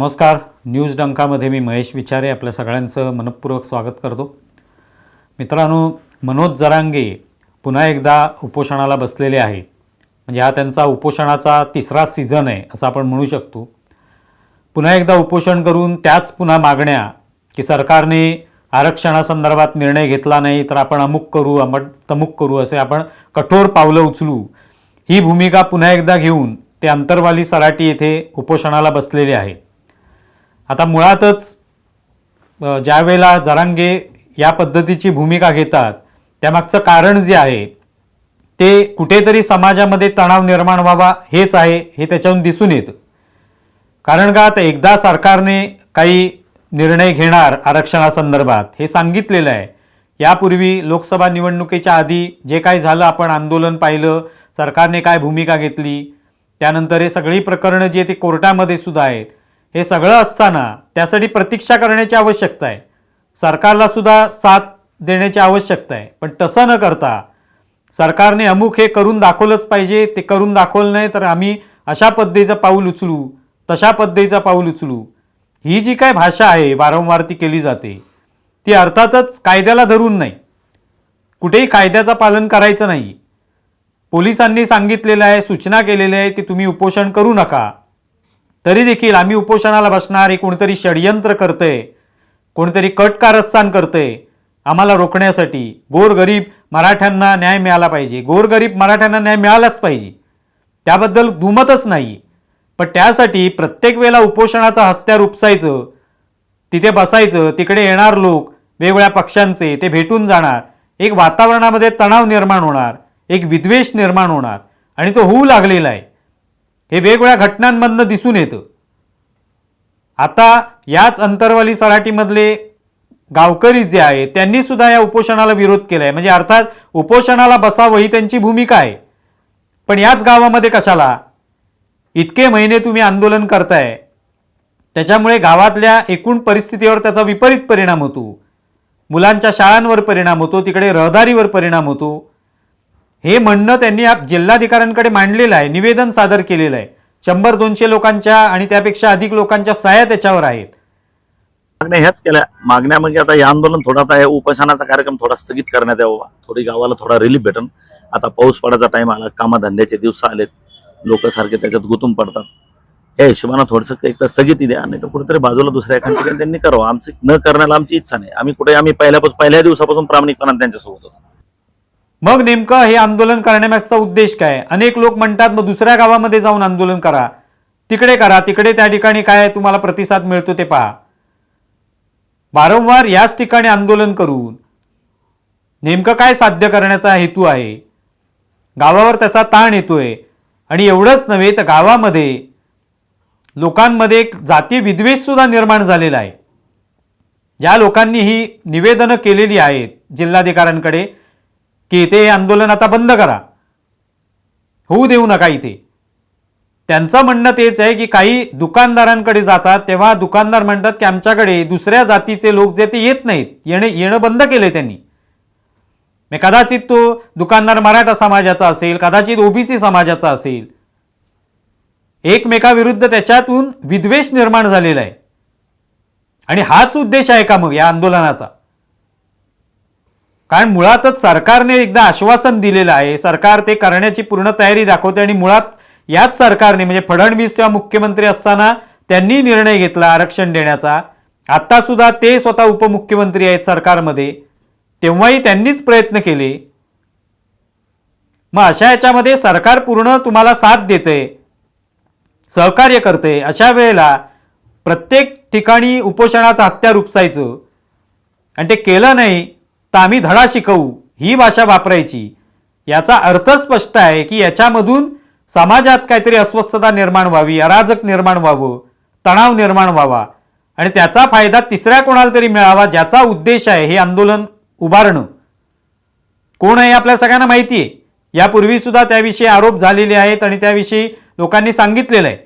नमस्कार. न्यूज डंकामध्ये मी महेश विचारे आपल्या सगळ्यांचं मनपूर्वक स्वागत करतो. मित्रांनो मनोज जरांगे पुन्हा एकदा उपोषणाला बसलेले आहेत. म्हणजे हा त्यांचा उपोषणाचा तिसरा सीझन आहे असं आपण म्हणू शकतो. पुन्हा एकदा उपोषण करून त्याच पुन्हा मागण्या की सरकारने आरक्षणासंदर्भात निर्णय घेतला नाही तर आपण अमुक करू अमट तमुक करू असे आपण कठोर पावलं उचलू. ही भूमिका पुन्हा एकदा घेऊन ते अंतरवाली सराटी येथे उपोषणाला बसलेले आहेत. आता मुळातच ज्या ज्यावेळेला जरांगे या पद्धतीची भूमिका घेतात त्यामागचं कारण जे आहे ते कुठेतरी समाजामध्ये तणाव निर्माण व्हावा हेच आहे हे त्याच्याहून दिसून येतं. कारण का आता एकदा सरकारने काही निर्णय घेणार आरक्षणासंदर्भात हे सांगितलेलं आहे. यापूर्वी लोकसभा निवडणुकीच्या आधी जे काही झालं आपण आंदोलन पाहिलं सरकारने काय भूमिका घेतली त्यानंतर हे सगळी प्रकरणं जी आहे ती कोर्टामध्ये सुद्धा आहेत हे सगळं असताना त्यासाठी प्रतीक्षा करण्याची आवश्यकता आहे. सरकारला सुद्धा साथ देण्याची आवश्यकता आहे. पण तसं न करता सरकारने अमुक हे करून दाखवलंच पाहिजे. ते करून दाखवलं नाही तर आम्ही अशा पद्धतीचं पाऊल उचलू तशा पद्धतीचं पाऊल उचलू. ही जी काय भाषा आहे वारंवार ती केली जाते ती अर्थातच कायद्याला धरून नाही. कुठेही कायद्याचं पालन करायचं नाही. पोलिसांनी सांगितलेलं आहे सूचना केलेल्या आहे की तुम्ही उपोषण करू नका. तरी देखील आम्ही उपोषणाला बसणार हे कोणतरी षडयंत्र करतंय कोणतरी कट कारस्थान करतंय आम्हाला रोखण्यासाठी गोरगरीब मराठ्यांना न्याय मिळाला पाहिजे. गोरगरीब मराठ्यांना न्याय मिळालाच पाहिजे. त्याबद्दल दुमतच नाही पण त्यासाठी प्रत्येक वेळेला उपोषणाचा हत्यार उपसायचं तिथे बसायचं तिकडे येणार लोक वेगवेगळ्या पक्षांचे ते भेटून जाणार. एक वातावरणामध्ये तणाव निर्माण होणार एक विद्वेष निर्माण होणार. आणि तो होऊ लागलेला आहे. हे वेगवेगळ्या घटनांमधनं दिसून येतं. आता याच अंतरवाली सराटीमधले गावकरी जे आहेत त्यांनी सुद्धा या उपोषणाला विरोध केला आहे म्हणजे अर्थात उपोषणाला बसावं ही त्यांची भूमिका आहे. पण याच गावामध्ये कशाला? इतके महिने तुम्ही आंदोलन करताय. त्याच्यामुळे गावातल्या एकूण परिस्थितीवर त्याचा विपरीत परिणाम होतो. मुलांच्या शाळांवर परिणाम होतो तिकडे रहदारीवर परिणाम होतो. हे म्हणणं त्यांनी जिल्हाधिकाऱ्यांकडे मांडलेलं आहे निवेदन सादर केलेलं आहे. शंभर दोनशे लोकांच्या आणि त्यापेक्षा अधिक लोकांच्या सह्या त्याच्यावर आहेत. मागण्या ह्याच केल्या. मागण्या म्हणजे आता हे आंदोलन थोडा आता उपोषणाचा कार्यक्रम थोडा स्थगित करण्यात यावा. थोडी गावाला थोडा रिलीफ भेटन. आता पाऊस पडायचा टाइम आला कामाधंद्याचे दिवस आलेत. लोक सारखे त्याच्यात गुतून पडतात. या हिशोबानं थोडंसं एक तर स्थगिती द्या नाही तर कुठेतरी बाजूला दुसऱ्या एखाद्या ठिकाणी त्यांनी करावं. आमची न करण्याला आमची इच्छा नाही. आम्ही कुठे आम्ही पहिल्यापासून पहिल्या दिवसापासून प्रामाणिकपणा त्यांच्यासोबत होतो. मग नेमकं हे आंदोलन करण्यामागचा उद्देश काय? अनेक लोक म्हणतात मग दुसऱ्या गावामध्ये जाऊन आंदोलन करा. तिकडे करा. तिकडे त्या ठिकाणी काय तुम्हाला प्रतिसाद मिळतो ते पहा. वारंवार याच ठिकाणी आंदोलन करून नेमकं काय साध्य करण्याचा हेतू आहे? गावावर त्याचा ताण येतोय. आणि एवढंच नव्हे तर गावामध्ये लोकांमध्ये एक जाती विद्वेष सुद्धा निर्माण झालेला आहे. ज्या लोकांनी ही निवेदनं केलेली आहेत जिल्हाधिकाऱ्यांकडे. की इथे हे आंदोलन आता बंद करा. होऊ देऊ नका इथे. त्यांचं म्हणणं तेच आहे की काही दुकानदारांकडे जातात तेव्हा दुकानदार म्हणतात की आमच्याकडे दुसऱ्या जातीचे लोक जे ते येत नाहीत. येणे येणं बंद केले त्यांनी. मग कदाचित तो दुकानदार मराठा समाजाचा असेल कदाचित ओबीसी समाजाचा असेल. एकमेकाविरुद्ध त्याच्यातून विद्वेष निर्माण झालेला आहे. आणि हाच उद्देश आहे का मग या आंदोलनाचा? कारण मुळातच सरकारने एकदा आश्वासन दिलेलं आहे. सरकार ते करण्याची पूर्ण तयारी दाखवते आणि मुळात याच सरकारने म्हणजे फडणवीस तेव्हा मुख्यमंत्री असताना त्यांनी निर्णय घेतला आरक्षण देण्याचा. आता सुद्धा ते स्वतः उपमुख्यमंत्री आहेत सरकारमध्ये. तेव्हाही त्यांनीच प्रयत्न केले. मग अशा याच्यामध्ये सरकार पूर्ण तुम्हाला साथ देते सहकार्य करते अशा वेळेला प्रत्येक ठिकाणी उपोषणाचं हत्यार उपसायचं. आणि ते केलं नाही तर आम्ही धडा शिकवू ही भाषा वापरायची. याचा अर्थ स्पष्ट आहे की याच्यामधून समाजात काहीतरी अस्वस्थता निर्माण व्हावी अराजक निर्माण व्हावं तणाव निर्माण व्हावा. आणि त्याचा फायदा तिसऱ्या कोणाला तरी मिळावा ज्याचा उद्देश आहे हे आंदोलन उभारणं. कोण आहे आपल्या सगळ्यांना माहिती आहे. यापूर्वी सुद्धा त्याविषयी आरोप झालेले आहेत आणि त्याविषयी लोकांनी सांगितलेलं आहे.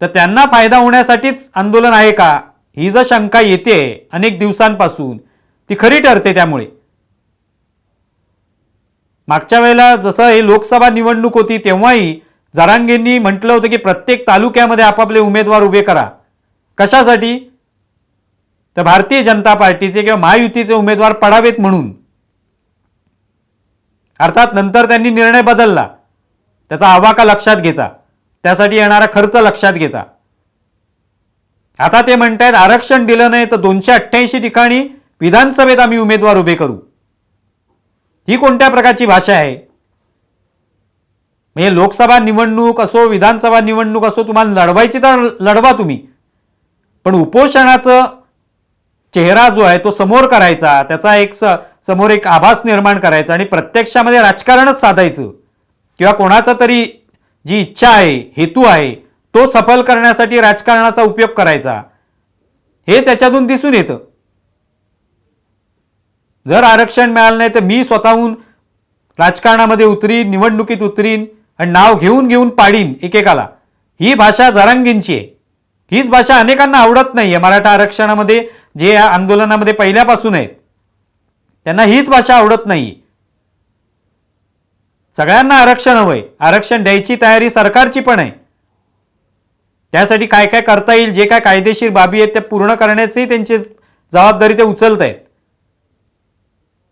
तर त्यांना फायदा होण्यासाठीच आंदोलन आहे का? ही जर शंका येते अनेक दिवसांपासून ती खरी ठरते त्यामुळे. मागच्या वेळेला जसं हे लोकसभा निवडणूक होती तेव्हाही जरांगेंनी म्हटलं होतं की प्रत्येक तालुक्यामध्ये आपापले उमेदवार उभे करा. कशासाठी? तर भारतीय जनता पार्टीचे किंवा महायुतीचे उमेदवार पडावेत म्हणून. अर्थात नंतर त्यांनी निर्णय बदलला. त्याचा आवाका लक्षात घेता. त्यासाठी येणारा खर्च लक्षात घेता. आता ते म्हणतायत आरक्षण दिलं नाही तर दोनशे अठ्ठ्याऐंशी ठिकाणी विधानसभेत आम्ही उमेदवार उभे करू. ही कोणत्या प्रकारची भाषा आहे? म्हणजे लोकसभा निवडणूक असो विधानसभा निवडणूक असो तुम्हाला लढवायची तर लढवा तुम्ही. पण उपोषणाचं चेहरा जो आहे तो समोर करायचा त्याचा एक स समोर एक आभास निर्माण करायचा आणि प्रत्यक्षामध्ये राजकारणच साधायचं. किंवा कोणाचा तरी जी इच्छा आहे हेतू आहे तो सफल करण्यासाठी राजकारणाचा उपयोग करायचा. हेच याच्यातून दिसून येतं. जर आरक्षण मिळालं नाही तर मी स्वतःहून राजकारणामध्ये उतरीन निवडणुकीत उतरीन आणि नाव घेऊन घेऊन पाडीन एकेकाला. ही भाषा जरांगींची आहे. हीच भाषा अनेकांना आवडत नाही आहे मराठा आरक्षणामध्ये जे या आंदोलनामध्ये पहिल्यापासून आहेत. त्यांना हीच भाषा आवडत नाही. सगळ्यांना आरक्षण हवंय. आरक्षण द्यायची तयारी सरकारची पण आहे. त्यासाठी काय काय करता येईल जे काय कायदेशीर बाबी आहेत त्या पूर्ण करण्याची त्यांची जबाबदारी ते उचलत आहेत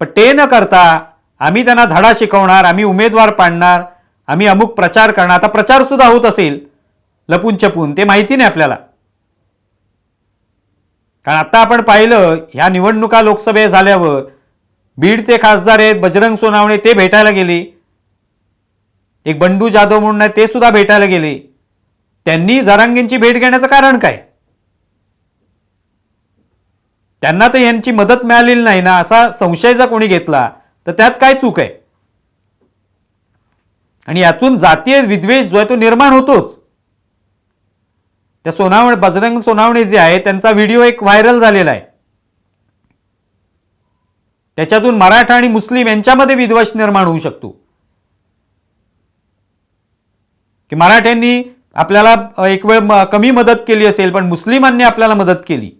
पण ते न करता आम्ही त्यांना धडा शिकवणार आम्ही उमेदवार पाडणार आम्ही अमुक प्रचार करणार. आता प्रचार सुद्धा होत असेल लपून छपून ते माहिती नाही आपल्याला. कारण आता आपण पाहिलं ह्या निवडणुका लोकसभे झाल्यावर बीडचे खासदार आहेत बजरंग सोनावणे ते भेटायला गेले. एक बंडू जाधव म्हणून आहे ते सुद्धा भेटायला गेले. त्यांनी जरांगींची भेट घेण्याचं कारण काय? त्यांना तर यांची मदत मिळालेली नाही ना असा संशय जर कोणी घेतला तर त्यात काय चूक आहे? आणि यातून जातीय विद्वेष जो आहे तो निर्माण होतोच. त्या सोनावणे बजरंग सोनावणे जे आहे त्यांचा व्हिडिओ एक व्हायरल झालेला आहे. त्याच्यातून मराठा आणि मुस्लिम यांच्यामध्ये विद्वेष निर्माण होऊ शकतो. की मराठ्यांनी आपल्याला एक वेळ कमी मदत केली असेल पण मुस्लिमांनी आपल्याला मदत केली.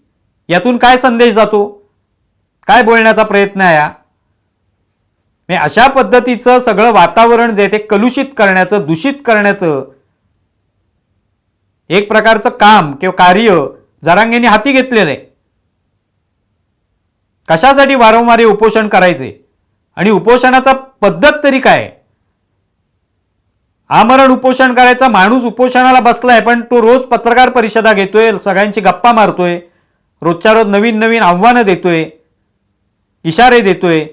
यातून काय संदेश जातो? काय बोलण्याचा प्रयत्न आहे हा? म्हणजे अशा पद्धतीचं सगळं वातावरण जे ते कलुषित करण्याचं दूषित करण्याचं एक प्रकारचं काम किंवा कार्य जरांगेने हाती घेतलेलं आहे. कशासाठी वारंवार उपोषण करायचे? आणि उपोषणाचा पद्धत तरी काय? आमरण उपोषण करायचा माणूस उपोषणाला बसलाय पण तो रोज पत्रकार परिषदा घेतोय सगळ्यांची गप्पा मारतोय. रोजच्या रोज नवीन नवीन आव्हानं देतोय इशारे देतोय.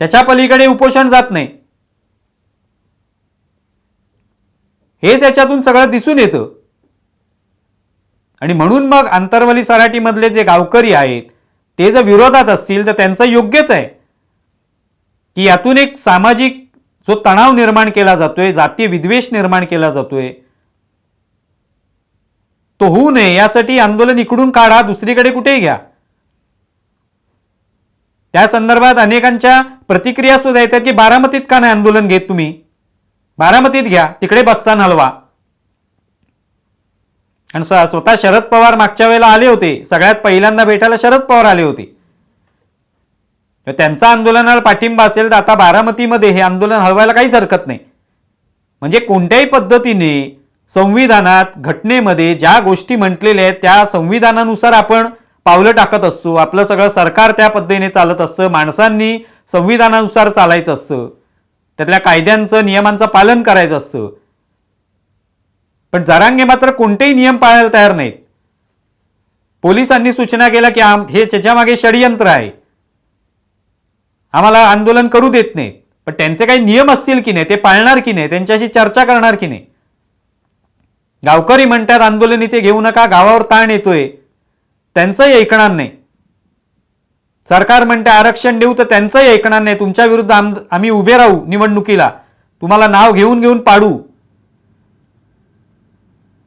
त्याच्या पलीकडे उपोषण जात नाही. हेच याच्यातून सगळं दिसून येतं. आणि म्हणून मग आंतरवली सराटीमधले जे गावकरी आहेत ते जर विरोधात असतील तर त्यांचं योग्यच आहे. की यातून एक सामाजिक जो तणाव निर्माण केला जातोय जातीय विद्वेष निर्माण केला जातोय तो होऊ नये यासाठी आंदोलन इकडून काढा दुसरीकडे कुठेही घ्या. त्या संदर्भात अनेकांच्या प्रतिक्रिया सुद्धा येतात की बारामतीत का नाही आंदोलन घेत तुम्ही? बारामतीत घ्या तिकडे बसताना हलवा. आणि स्वतः शरद पवार मागच्या वेळेला आले होते सगळ्यात पहिल्यांदा भेटायला शरद पवार आले होते. तर त्यांचा आंदोलनाला पाठिंबा असेल तर आता बारामतीमध्ये हे आंदोलन हलवायला काहीच हरकत नाही. म्हणजे कोणत्याही पद्धतीने संविधानात घटनेमध्ये ज्या गोष्टी म्हटलेल्या आहेत त्या संविधानानुसार आपण पावलं टाकत असतो आपलं सगळं सरकार त्या पद्धतीने चालत असतं माणसांनी संविधानानुसार चालायचं असतं त्यातल्या कायद्यांचं नियमांचं पालन करायचं असतं पण जरांगे मात्र कोणतेही नियम पाळायला तयार नाहीत. पोलिसांनी सूचना केल्या की आम हे त्याच्यामागे षडयंत्र आहे. आम्हाला आंदोलन करू देत नाहीत. पण त्यांचे काही नियम असतील की नाही ते पाळणार की नाही त्यांच्याशी चर्चा करणार की नाही? गावकरी म्हणतात आंदोलन इथे घेऊ नका गावावर ताण येतोय. त्यांचंही ऐकणार नाही. सरकार म्हणते आरक्षण देऊ तर त्यांचंही ऐकणार नाही. तुमच्या विरुद्ध आम- आम्ही उभे राहू निवडणुकीला. तुम्हाला नाव घेऊन घेऊन पाडू.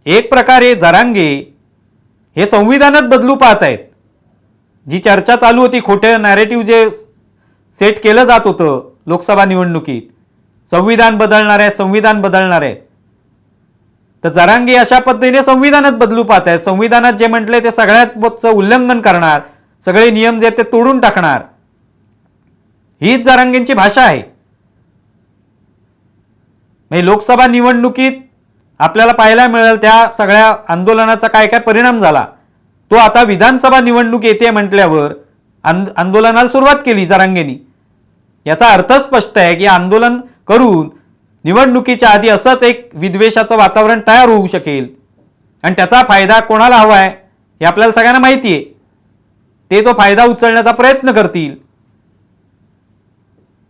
एक प्रकारे जरांगे हे संविधानात बदलू पाहत आहेत. जी चर्चा चालू होती खोटे नॅरेटिव्ह जे सेट केलं जात होतं लोकसभा निवडणुकीत संविधान बदलणार आहेत संविधान बदलणार आहेत. तर जरांगी अशा पद्धतीने संविधानात बदलू पाहत आहेत. संविधानात जे म्हटलंय ते सगळ्यात उल्लंघन करणार. सगळे नियम जे ते तोडून टाकणार. हीच जरांगींची भाषा आहे. म्हणजे लोकसभा निवडणुकीत आपल्याला पाहायला मिळेल त्या सगळ्या आंदोलनाचा काय काय परिणाम झाला. तो आता विधानसभा निवडणूक येते म्हटल्यावर आंदोलनाला सुरुवात केली जरांगेनी. याचा अर्थ स्पष्ट आहे की आंदोलन करून निवडणुकीच्या आधी असंच एक विद्वेषाचं वातावरण तयार होऊ शकेल. आणि त्याचा फायदा कोणाला हवा आहे हे आपल्याला सगळ्यांना माहिती आहे. ते तो फायदा उचलण्याचा प्रयत्न करतील.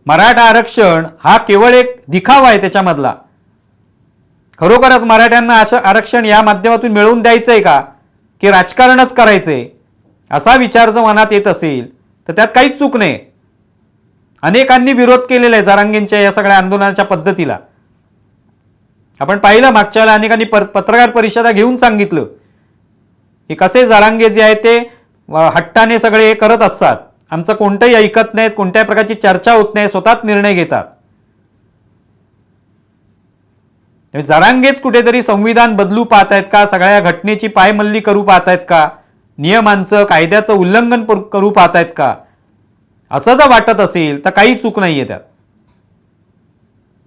मराठा आरक्षण हा केवळ एक दिखावा आहे त्याच्यामधला. खरोखरच मराठ्यांना असं आरक्षण या माध्यमातून मिळवून द्यायचंय का? की राजकारणच करायचंय? असा विचार जर मनात येत असेल तर त्यात काहीच चूक नाही. अनेकांनी विरोध केलेला आहे जारांगेंच्या या सगळ्या आंदोलनाच्या पद्धतीला. आपण पाहिलं मागच्या वेळेला अनेकांनी पर पत्रकार परिषदा घेऊन सांगितलं की कसे जरांगे जे आहेत ते हट्टाने सगळे हे करत असतात. आमचं कोणतंही ऐकत नाहीत कोणत्याही प्रकारची चर्चा होत नाही स्वतःच निर्णय घेतात. जरांगेच कुठेतरी संविधान बदलू पाहत आहेत का? सगळ्या घटनेची पायमल्ली करू पाहत आहेत का? नियमांचं कायद्याचं उल्लंघन करू पाहत आहेत का? असं जर वाटत असेल तर काही चूक नाहीये त्यात.